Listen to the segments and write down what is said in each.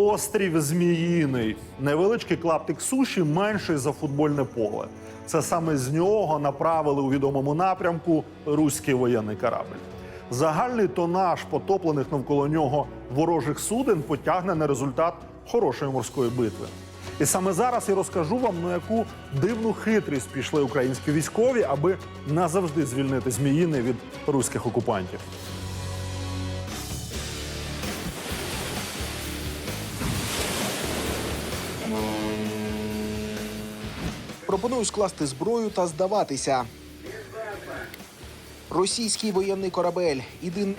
Острів Зміїний невеличкий клаптик суші менший за футбольне поле. Це саме з нього направили у відомому напрямку руський воєнний корабль. Загальний тонаж потоплених навколо нього ворожих суден потягне на результат хорошої морської битви. І саме зараз я розкажу вам, на яку дивну хитрість пішли українські військові, аби назавжди звільнити Зміїни від руських окупантів. Пропоную скласти зброю та здаватися. Російський воєнний корабель. Іди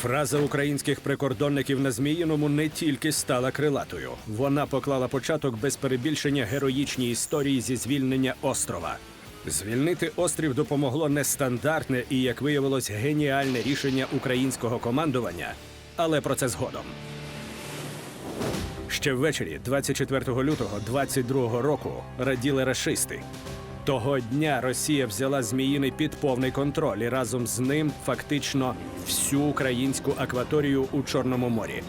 Фраза українських прикордонників на Зміїному не тільки стала крилатою. Вона поклала початок без перебільшення героїчній історії зі звільнення острова. Звільнити острів допомогло нестандартне і, як виявилось, геніальне рішення українського командування, але про це згодом. Ще ввечері, 24 лютого 22 року, раділи рашисти. Того дня Росія взяла Зміїний під повний контроль і разом з ним фактично всю українську акваторію у Чорному морі.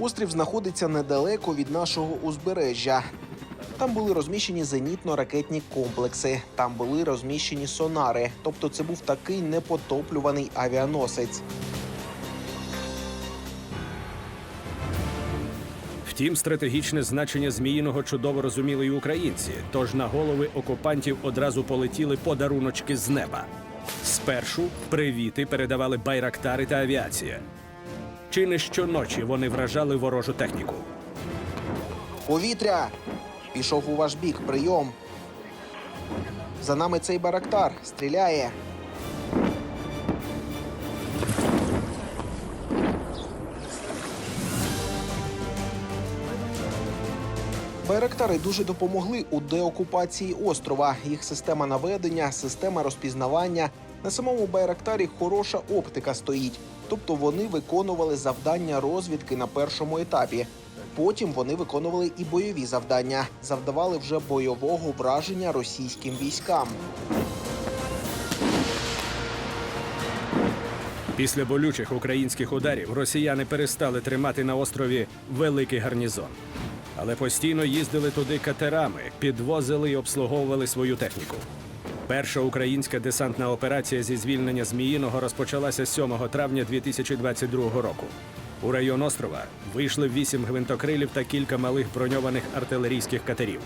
острів знаходиться недалеко від нашого узбережжя. Там були розміщені зенітно-ракетні комплекси, там були розміщені сонари. Тобто, це був такий непотоплюваний авіаносець. Втім, стратегічне значення Зміїного чудово розуміли й українці, тож на голови окупантів одразу полетіли подаруночки з неба. Спершу привіти передавали байрактари та авіація. Чи не щоночі вони вражали ворожу техніку. Повітря! Пішов у ваш бік. Прийом. За нами цей барактар стріляє. Байрактари дуже допомогли у деокупації острова. Їх система наведення, система розпізнавання. На самому байрактарі хороша оптика стоїть. Тобто вони виконували завдання розвідки на першому етапі. Потім вони виконували і бойові завдання, завдавали вже бойового враження російським військам. Після болючих українських ударів росіяни перестали тримати на острові великий гарнізон. Але постійно їздили туди катерами, підвозили і обслуговували свою техніку. Перша українська десантна операція зі звільнення Зміїного розпочалася 7 травня 2022 року. У район острова вийшли вісім гвинтокрилів та кілька малих броньованих артилерійських катерів.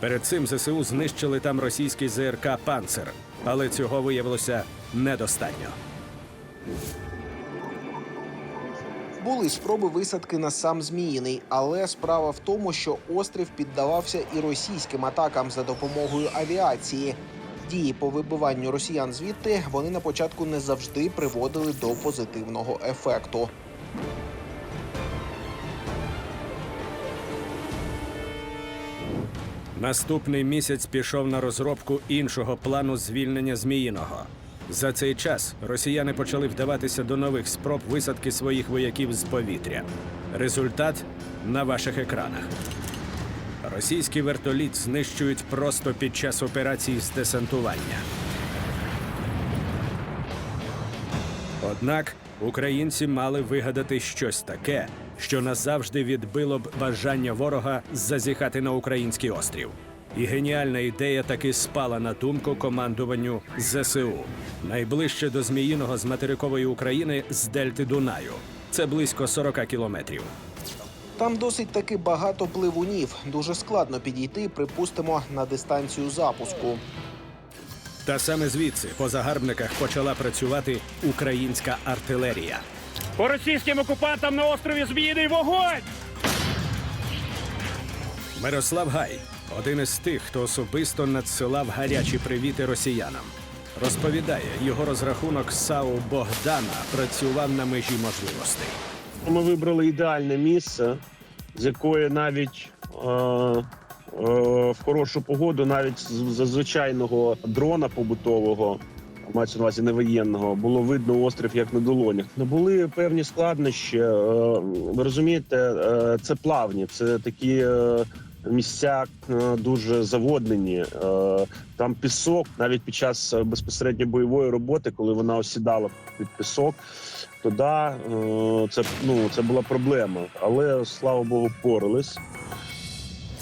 Перед цим ЗСУ знищили там російський ЗРК Панцер, але цього виявилося недостатньо. Були спроби висадки на сам Зміїний, але справа в тому, що острів піддавався і російським атакам за допомогою авіації. Дії по вибиванню росіян звідти вони на початку не завжди приводили до позитивного ефекту. Наступний місяць пішов на розробку іншого плану звільнення Зміїного. За цей час росіяни почали вдаватися до нових спроб висадки своїх вояків з повітря. Результат на ваших екранах. Російський вертоліт знищують просто під час операції з десантування. Однак українці мали вигадати щось таке, що назавжди відбило б бажання ворога зазіхати на український острів. І геніальна ідея таки спала на думку командуванню ЗСУ. Найближче до Зміїного з материкової України з дельти Дунаю. Це близько 40 кілометрів. Там досить таки багато пливунів. Дуже складно підійти, припустимо, на дистанцію запуску. Та саме звідси по загарбниках почала працювати українська артилерія. По російським окупантам на острові Зміїний вогонь! Мирослав Гай один із тих, хто особисто надсилав гарячі привіти росіянам. Розповідає, його розрахунок САУ Богдана працював на межі можливостей. Ми вибрали ідеальне місце, з якої навіть е, е, в хорошу погоду, навіть з з звичайного дрона побутового, мається на увазі не воєнного, було видно острів як на долонях. Ну були певні складнощі. Е, ви розумієте, е, це плавні, це такі. Е, місця е, дуже заводнені. Е, Там пісок, навіть під час е, безпосередньо бойової роботи, коли вона осідала під пісок, то да, це ну це була проблема. Але слава Богу, порались.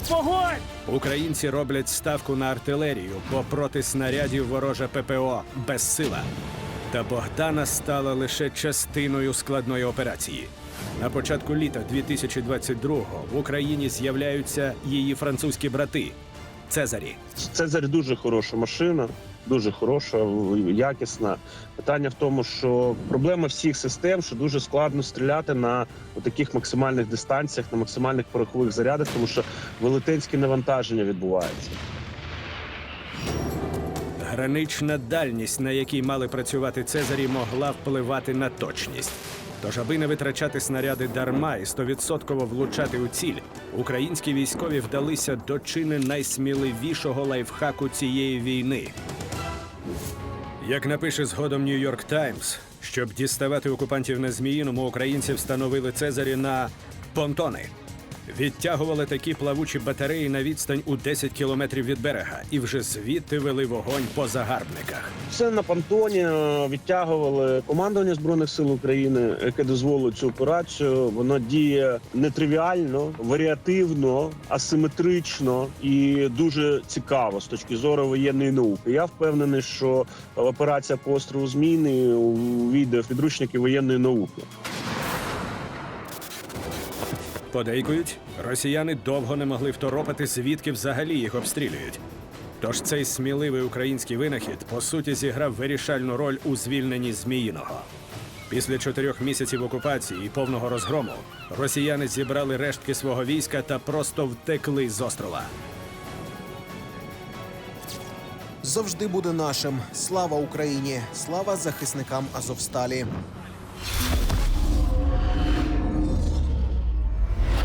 Вогонь! Українці роблять ставку на артилерію, бо проти снарядів ворожа ППО безсила. Та Богдана стала лише частиною складної операції. На початку літа 2022-го в Україні з'являються її французькі брати Цезарі. Цезарь дуже хороша машина, дуже хороша, якісна. Питання в тому, що проблема всіх систем, що дуже складно стріляти на таких максимальних дистанціях, на максимальних порохових зарядах, тому що велетенське навантаження відбувається. Гранична дальність, на якій мали працювати Цезарі, могла впливати на точність. Тож, аби не витрачати снаряди дарма і стовідсотково влучати у ціль, українські військові вдалися до чи не найсміливішого лайфхаку цієї війни. Як напише згодом Нью-Йорк Таймс, щоб діставати окупантів на Зміїному, українці встановили Цезарі на понтони. Відтягували такі плавучі батареї на відстань у 10 кілометрів від берега і вже звідти вели вогонь по загарбниках. Все на понтоні е, відтягували командування збройних сил України, яке дозволило цю операцію. Воно діє нетривіально, варіативно, асиметрично і дуже цікаво з точки зору воєнної науки. Я впевнений, що операція по острову Зміни увійде в підручники воєнної науки. Подейкують, росіяни довго не могли второпати, звідки взагалі їх обстрілюють. Тож цей сміливий український винахід по суті зіграв вирішальну роль у звільненні Зміїного. Після чотирьох місяців окупації і повного розгрому росіяни зібрали рештки свого війська та просто втекли з острова. Завжди буде нашим. Слава Україні! Слава захисникам Азовсталі!